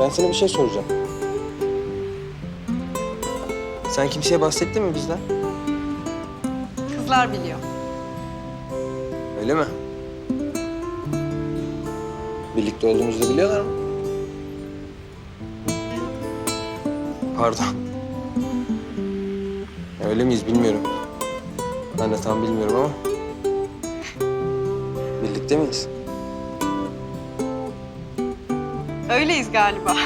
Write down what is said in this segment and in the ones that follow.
Ben sana bir şey soracağım. Sen kimseye bahsettin mi bizden? Kızlar biliyor. Öyle mi? Birlikte olduğumuzu biliyorlar mı? Pardon. Öyle miyiz bilmiyorum. Ben de tam bilmiyorum ama. Birlikte miyiz? Öyleyiz galiba.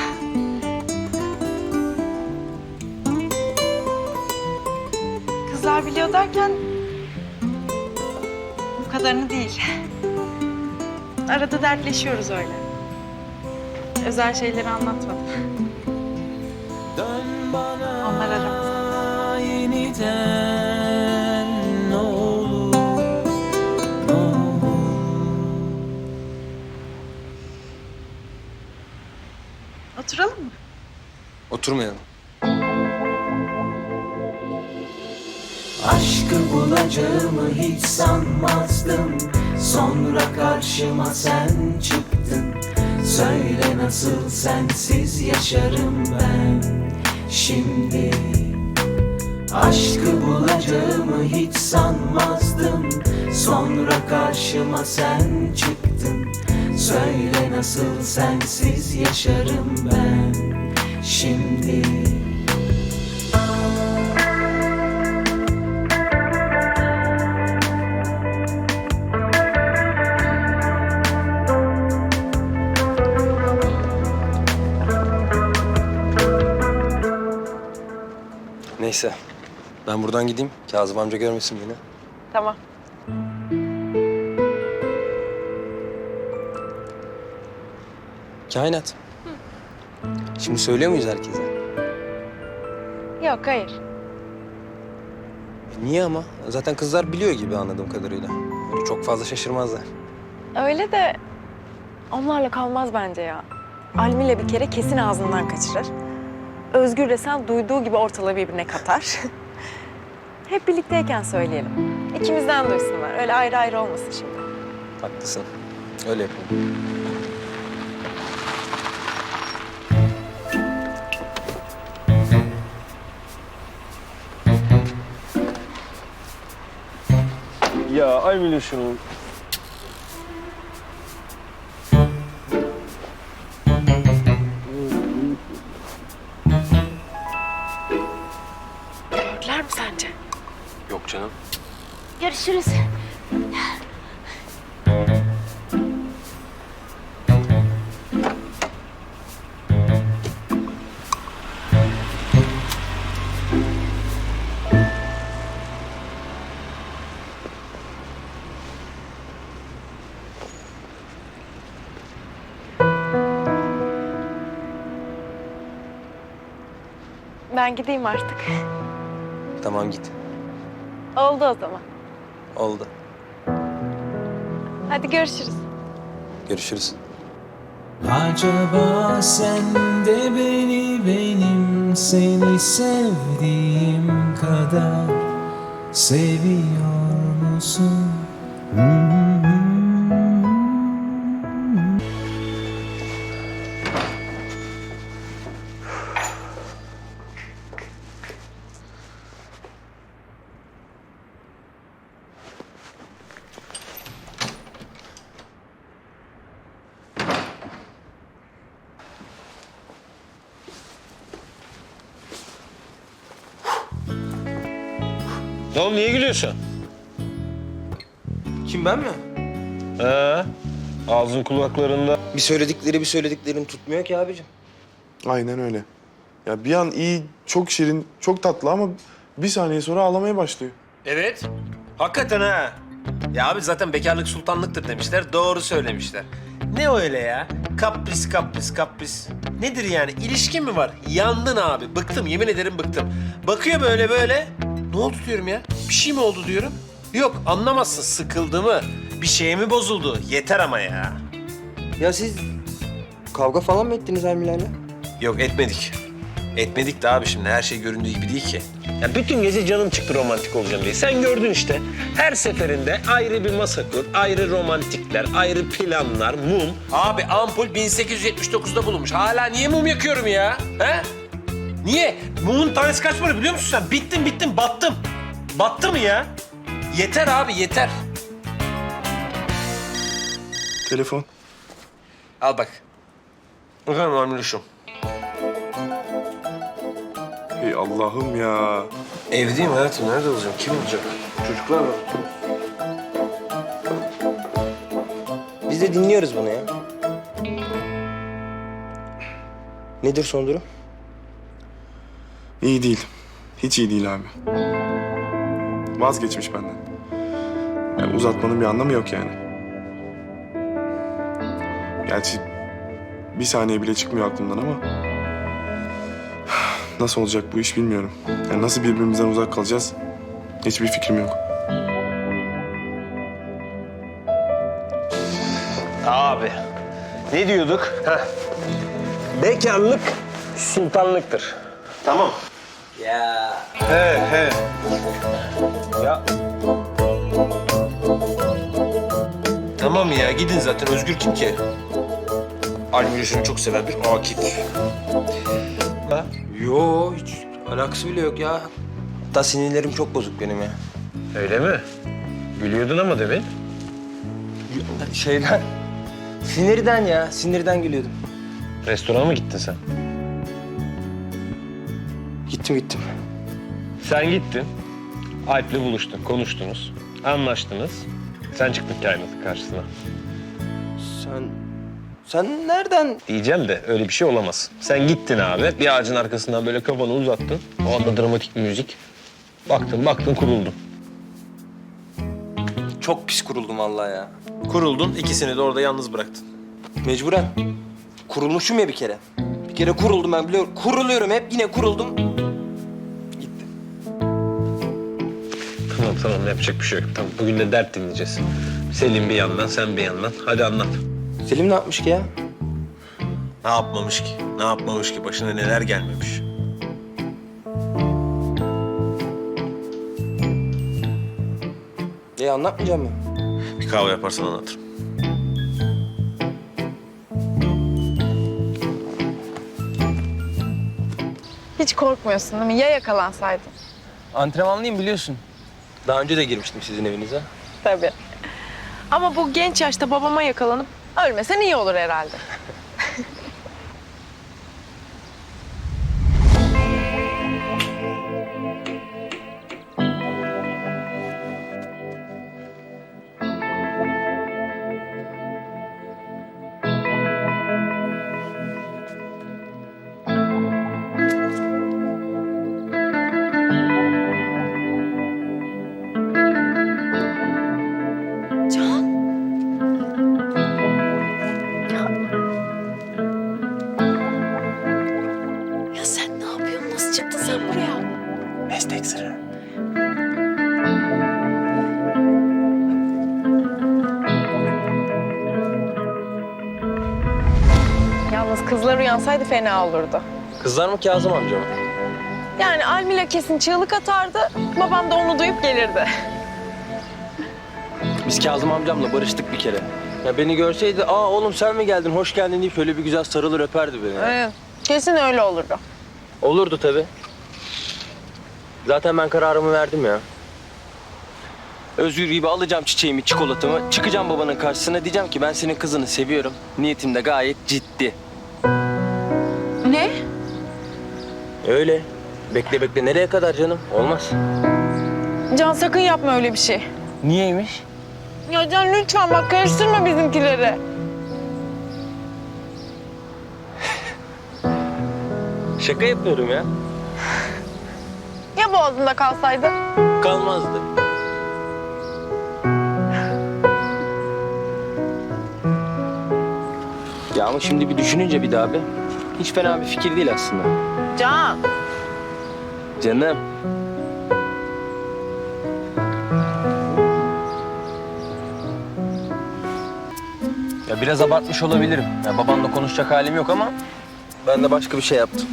Kızlar biliyor derken bu kadarını değil. Arada dertleşiyoruz öyle. Özel şeyleri anlatmadım. Onlar aramızda. yeniden Oturmayalım. Aşkı bulacağımı hiç sanmazdım. Sonra karşıma sen çıktın. Söyle nasıl sensiz yaşarım ben. Şimdi Aşkı bulacağımı hiç sanmazdım. Sonra karşıma sen çıktın. Söyle nasıl sensiz yaşarım ben Şimdi Neyse. Ben buradan gideyim. Kazım amca görmesin beni. Tamam. Kainat. Şimdi söylüyor muyuz herkese? Yok hayır. Niye ama? Zaten kızlar biliyor gibi anladığım kadarıyla. Böyle çok fazla şaşırmazlar. Öyle de onlarla kalmaz bence ya. Almile bir kere kesin ağzından kaçırır. Özgür de sen duyduğu gibi ortalığı birbirine katar. Hep birlikteyken söyleyelim. İkimizden duysunlar. Öyle ayrı ayrı olmasın şimdi. Haklısın. Öyle yapalım. Ya ay Mine şunu. Ben gideyim artık. Tamam git. Oldu o zaman. Oldu. Hadi görüşürüz. Görüşürüz. Acaba sen de beni benim seni sevdiğim kadar seviyor musun? Oğlum niye gülüyorsun? Kim ben mi? He? Ağzın kulaklarında. Bir söyledikleri bir söylediklerin tutmuyor ki abicim. Aynen öyle. Ya bir an iyi, çok şirin, çok tatlı ama bir saniye sonra ağlamaya başlıyor. Evet. Hakikaten ha. Ya abi zaten bekarlık sultanlıktır demişler. Doğru söylemişler. Ne öyle ya? Kapris, kapris, kapris. Nedir yani? İlişki mi var? Yandın abi. Bıktım. Yemin ederim bıktım. Bakıyor böyle böyle. Ne oldu diyorum ya? Bir şey mi oldu diyorum. Yok anlamazsın. Sıkıldı mı? Bir şey mi bozuldu? Yeter ama ya. Ya siz kavga falan mı ettiniz Almiler'le? Yok etmedik. Etmedik de abi şimdi her şey göründüğü gibi değil ki. Ya bütün gece canım çıktı romantik olacağım diye. Sen gördün işte. Her seferinde ayrı bir masa kur, ayrı romantikler, ayrı planlar, mum. Abi ampul 1879'da bulunmuş. Hala niye mum yakıyorum ya? He? Niye? Mumun tanesi kaç para biliyor musun sen? Bittim bittim battım. Battı mı ya? Yeter abi yeter. Telefon. Al bak. Efendim Amiluşum. Ey Allah'ım ya. Evdeyim hayatım. Nerede olacağım? Kim olacak? Çocuklar var. Biz de dinliyoruz bunu ya. Nedir son durum? İyi değil. Hiç iyi değil abi. Vazgeçmiş benden. Yani uzatmanın bir anlamı yok yani. Gerçi bir saniye bile çıkmıyor aklımdan ama... Nasıl olacak bu iş bilmiyorum. Yani nasıl birbirimizden uzak kalacağız hiçbir fikrim yok. Abi ne diyorduk? Heh. Bekarlık sultanlıktır. Tamam. Ya. He he. Ya Tamam ya gidin zaten. Özgür kim ki? Almiluş'unu çok seven bir Akif. Ha? Yo hiç alakası bile yok ya. Hatta sinirlerim çok bozuk benim ya. öyle mi? Gülüyordun ama demin. Şeyden. Sinirden ya. Sinirden gülüyordum. Restorana mı gittin sen? Gittim gittim. Sen gittin. Alp'le buluştun, konuştunuz, anlaştınız. Sen çıktın kainatın karşısına. Sen... Sen nereden? Diyeceğim de öyle bir şey olamaz. Sen gittin abi, bir ağacın arkasından böyle kafanı uzattın. O anda dramatik bir müzik. Baktın, baktın kuruldun. Çok pis kuruldum vallahi ya. Kuruldun. ikisini de orada yalnız bıraktın. Mecburen. Kurulmuşum ya bir kere. Bir kere kuruldum ben biliyorum. Kuruluyorum hep yine kuruldum. Gittim. Tamam tamam yapacak bir şey yok. Tamam bugün de dert dinleyeceğiz. Selim bir yandan, sen bir yandan. Hadi anlat. Selim ne yapmış ki ya? Ne yapmamış ki? Ne yapmamış ki? Başına neler gelmemiş? E anlatmayacağım mı? Bir kahve yaparsan anlatırım. Hiç korkmuyorsun değil mi? Ya yakalansaydın? Antrenmanlıyım biliyorsun. Daha önce de girmiştim sizin evinize. Tabii. Ama bu genç yaşta babama yakalanıp ölmesen iyi olur herhalde. Uyansaydı fena olurdu. Kızlar mı Kazım amca mı? Yani Almila kesin çığlık atardı. Babam da onu duyup gelirdi. Biz Kazım amcamla barıştık bir kere. Ya beni görseydi, aa oğlum sen mi geldin, hoş geldin deyip şöyle bir güzel sarılır öperdi beni. Evet. Kesin öyle olurdu. Olurdu tabii. Zaten ben kararımı verdim ya. Özgür gibi alacağım çiçeğimi, çikolatamı, çıkacağım babanın karşısına diyeceğim ki ben senin kızını seviyorum. Niyetim de gayet ciddi. Öyle. Bekle bekle nereye kadar canım? Olmaz. Can sakın yapma öyle bir şey. Niyeymiş? Ya Can lütfen bak karıştırma bizimkileri. Şaka yapıyorum ya. Ya boğazında kalsaydı? Kalmazdı. Ya ama şimdi bir düşününce bir daha be. Hiç fena bir fikir değil aslında. Can. Canım. Ya biraz abartmış olabilirim. Ya babanla konuşacak halim yok ama ben de başka bir şey yaptım.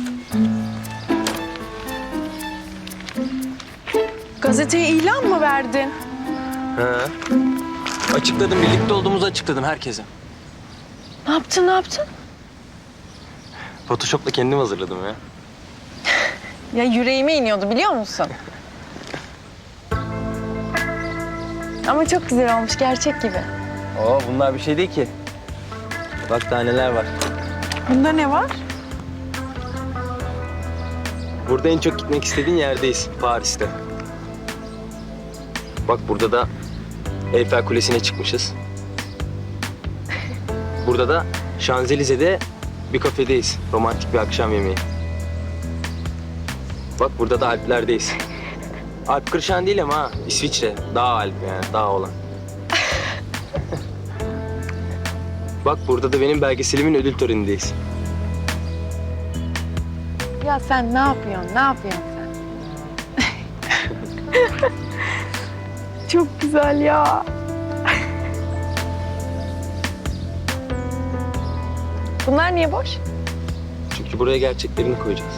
Gazeteye ilan mı verdin? Ha. Açıkladım, birlikte olduğumuzu açıkladım herkese. Ne yaptın, ne yaptın? Photoshop'la kendim hazırladım ya. Ya yüreğime iniyordu biliyor musun? Ama çok güzel olmuş gerçek gibi. Oo bunlar bir şey değil ki. Bak daha neler var. Bunda ne var? Burada en çok gitmek istediğin yerdeyiz, Paris'te. Bak burada da Eyfel Kulesi'ne çıkmışız. Burada da Şanzelize'de bir kafedeyiz. Romantik bir akşam yemeği. Bak burada da Alpler'deyiz. Alp Kırşan değil ama ha, İsviçre. Dağ Alp yani, dağ olan. Bak burada da benim belgeselimin ödül törenindeyiz. Ya sen ne yapıyorsun? Ne yapıyorsun sen? çok güzel ya. Bunlar niye boş? Çünkü buraya gerçeklerini koyacağız.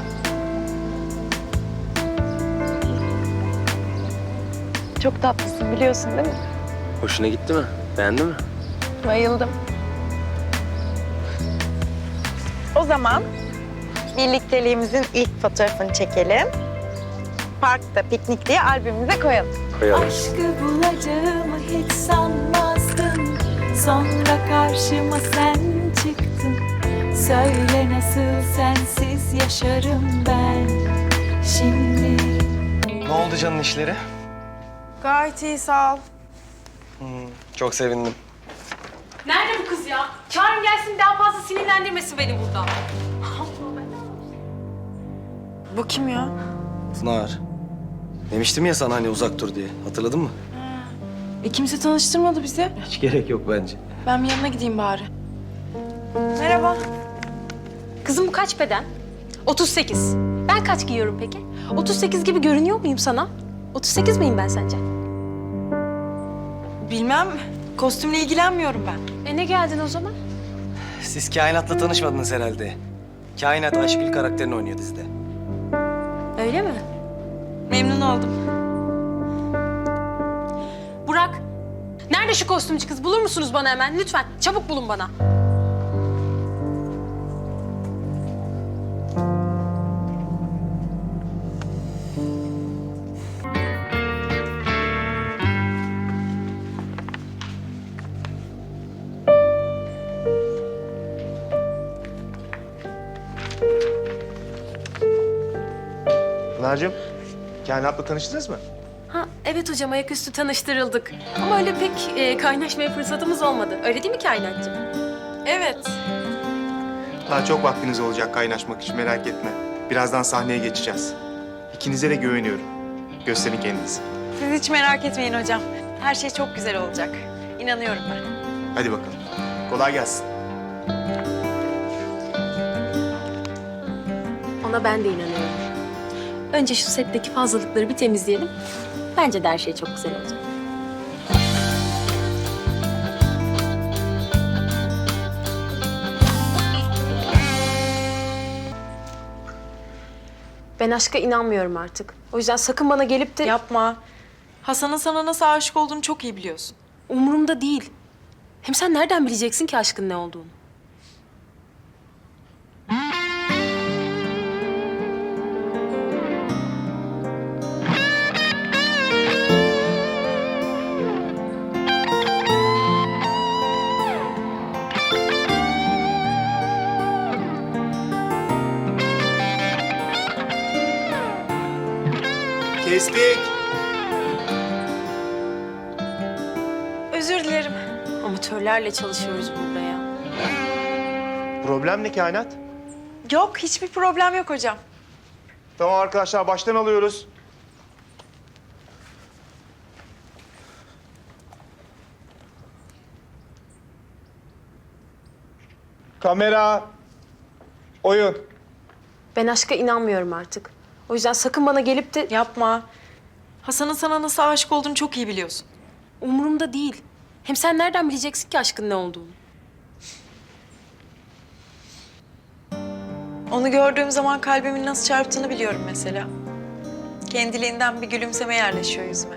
Çok tatlısın biliyorsun değil mi? Hoşuna gitti mi? Beğendin mi? Bayıldım. O zaman birlikteliğimizin ilk fotoğrafını çekelim. Parkta piknik diye albümümüze koyalım. Koyalım. Aşkı bulacağımı hiç sanmazdım Sonra karşıma sen çıktın Söyle nasıl sensiz yaşarım ben Şimdi Ne oldu canın işleri? Gayet iyi, sağ ol. Çok sevindim. Nerede bu kız ya? Çağırın gelsin daha fazla sinirlendirmesin beni burada. Bu kim ya? Pınar. Demiştim ya sana hani uzak dur diye. Hatırladın mı? E kimse tanıştırmadı bizi. Hiç gerek yok bence. Ben bir yanına gideyim bari. Merhaba. Kızım bu kaç beden? 38. Ben kaç giyiyorum peki? 38 gibi görünüyor muyum sana? 38 miyim ben sence? Bilmem, kostümle ilgilenmiyorum ben. E ne geldin o zaman? Siz kainatla tanışmadınız herhalde. Kainat Aşkül karakterini oynuyor dizide. Öyle mi? Memnun oldum. Burak, nerede şu kostümcü kız? Bulur musunuz bana hemen? Lütfen, çabuk bulun bana. Pınar'cığım, kainatla tanıştınız mı? Ha, evet hocam ayaküstü tanıştırıldık. Ama öyle pek e, kaynaşmaya fırsatımız olmadı. Öyle değil mi kainatcığım? Evet. Daha çok vaktiniz olacak kaynaşmak için merak etme. Birazdan sahneye geçeceğiz. İkinize de güveniyorum. Gösterin kendinizi. Siz hiç merak etmeyin hocam. Her şey çok güzel olacak. İnanıyorum ben. Hadi bakalım. Kolay gelsin. Ona ben de inanıyorum. Önce şu setteki fazlalıkları bir temizleyelim. Bence de her şey çok güzel olacak. Ben aşka inanmıyorum artık. O yüzden sakın bana gelip de... Yapma. Hasan'ın sana nasıl aşık olduğunu çok iyi biliyorsun. Umurumda değil. Hem sen nereden bileceksin ki aşkın ne olduğunu? Amatörlerle çalışıyoruz burada ya. Problem ne kainat? Yok, hiçbir problem yok hocam. Tamam arkadaşlar, baştan alıyoruz. Kamera. Oyun. Ben aşka inanmıyorum artık. O yüzden sakın bana gelip de... Yapma. Hasan'ın sana nasıl aşık olduğunu çok iyi biliyorsun. Umurumda değil. Hem sen nereden bileceksin ki aşkın ne olduğunu? Onu gördüğüm zaman kalbimin nasıl çarptığını biliyorum mesela. Kendiliğinden bir gülümseme yerleşiyor yüzüme.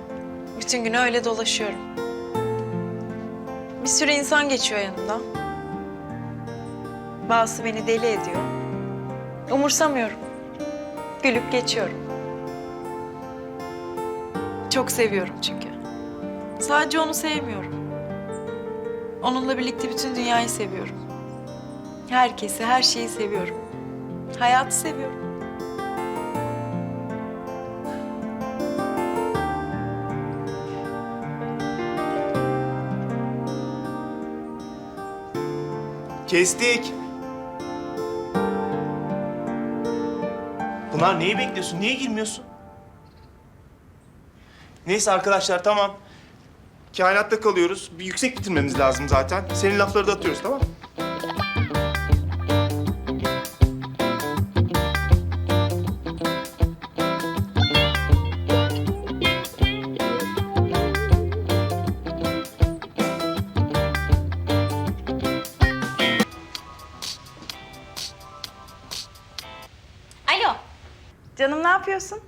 Bütün günü öyle dolaşıyorum. Bir sürü insan geçiyor yanımdan. Bazısı beni deli ediyor. Umursamıyorum. Gülüp geçiyorum. Çok seviyorum çünkü. Sadece onu sevmiyorum. Onunla birlikte bütün dünyayı seviyorum. Herkesi, her şeyi seviyorum. Hayatı seviyorum. Kestik. Pınar neyi bekliyorsun? Niye girmiyorsun? Neyse arkadaşlar tamam. Kainatta kalıyoruz. Bir yüksek bitirmemiz lazım zaten. Senin lafları da atıyoruz tamam mı? Alo. Canım ne yapıyorsun?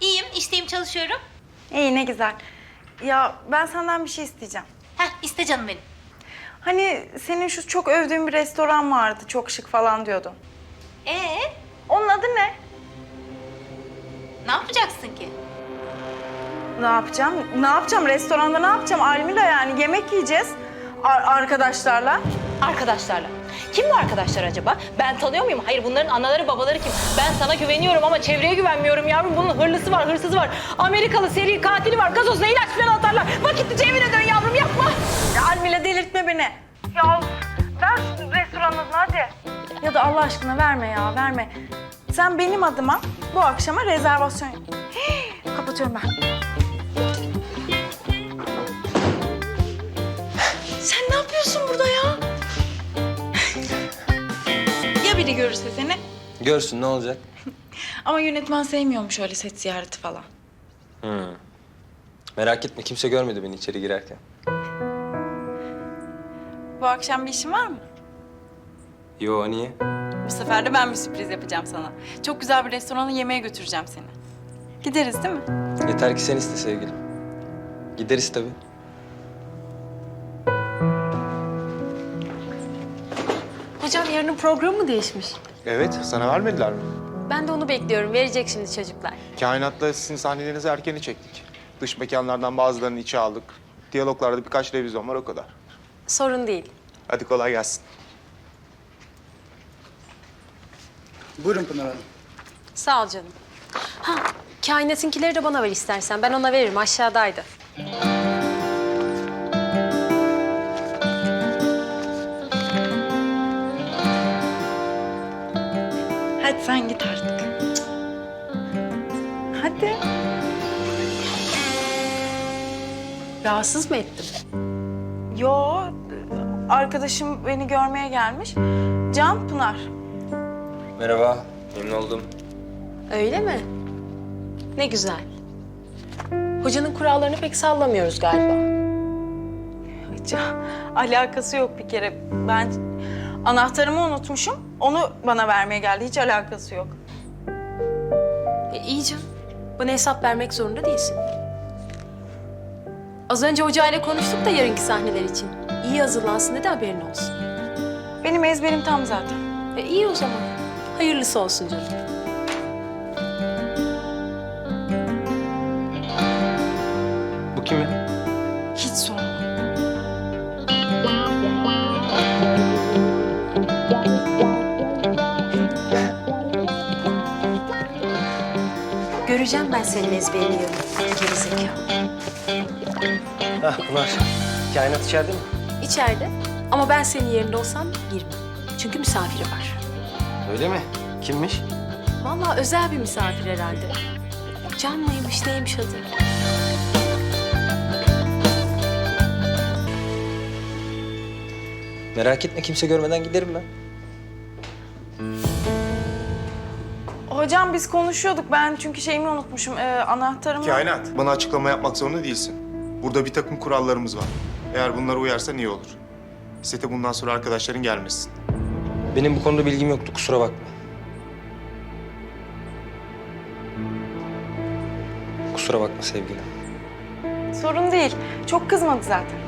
İyiyim, işteyim, çalışıyorum. İyi ne güzel. Ya ben senden bir şey isteyeceğim. Heh, iste canım benim. Hani senin şu çok övdüğün bir restoran vardı, çok şık falan diyordun. Ee, Onun adı ne? ne yapacaksın ki? Ne yapacağım? Ne yapacağım? Restoranda ne yapacağım? Almila yani yemek yiyeceğiz ar- arkadaşlarla. Arkadaşlarla. Kim bu arkadaşlar acaba? Ben tanıyor muyum? Hayır bunların anaları babaları kim? Ben sana güveniyorum ama çevreye güvenmiyorum yavrum. Bunun hırlısı var, hırsızı var. Amerikalı seri katili var. Gazozla ilaç falan atarlar. Vakitlice evine dön yavrum yapma. Ya Almila delirtme beni. Ya ver restoranın adını hadi. Ya da Allah aşkına verme ya verme. Sen benim adıma bu akşama rezervasyon... Hii, kapatıyorum ben. Sen ne yapıyorsun burada ya? Ya biri görürse seni? Görsün ne olacak? Ama yönetmen sevmiyormuş öyle set ziyareti falan. Hmm. Merak etme kimse görmedi beni içeri girerken. Bu akşam bir işin var mı? Yo niye? Bu sefer de ben bir sürpriz yapacağım sana. Çok güzel bir restorana yemeğe götüreceğim seni. Gideriz değil mi? Yeter ki sen iste sevgilim. Gideriz tabii. Yarının programı mı değişmiş? Evet. Sana vermediler mi? Ben de onu bekliyorum. Verecek şimdi çocuklar. Kainatta sizin sahnelerinizi erkeni çektik. Dış mekanlardan bazılarını içe aldık. Diyaloglarda birkaç revizyon var o kadar. Sorun değil. Hadi kolay gelsin. Buyurun Pınar Hanım. Sağ ol canım. Ha, kainatınkileri de bana ver istersen. Ben ona veririm. Aşağıdaydı. Rahatsız mı ettim? Yo, arkadaşım beni görmeye gelmiş. Can Pınar. Merhaba. Memnun oldum. Öyle mi? Ne güzel. Hocanın kurallarını pek sallamıyoruz galiba. Hiç alakası yok bir kere. Ben anahtarımı unutmuşum. Onu bana vermeye geldi. Hiç alakası yok. E, iyi canım. Bana hesap vermek zorunda değilsin. Az önce hocayla konuştuk da yarınki sahneler için. İyi hazırlansın dedi haberin olsun. Benim ezberim tam zaten. E, iyi o zaman. Hayırlısı olsun canım. Bu kim ya? Hiç sorma. Göreceğim ben senin ezberini yarın. Gerizekalı. Hah Pınar. Kainat içeride mi? İçeride. Ama ben senin yerinde olsam girmem. Çünkü misafiri var. Öyle mi? Kimmiş? Vallahi özel bir misafir herhalde. Can mıymış neymiş adı? Merak etme kimse görmeden giderim ben. Hocam biz konuşuyorduk. Ben çünkü şeyimi unutmuşum. Ee, anahtarımı... Kainat. Bana açıklama yapmak zorunda değilsin. Burada bir takım kurallarımız var. Eğer bunlara uyarsan iyi olur. Sete bundan sonra arkadaşların gelmesin. Benim bu konuda bilgim yoktu kusura bakma. Kusura bakma sevgilim. Sorun değil. Çok kızmadı zaten.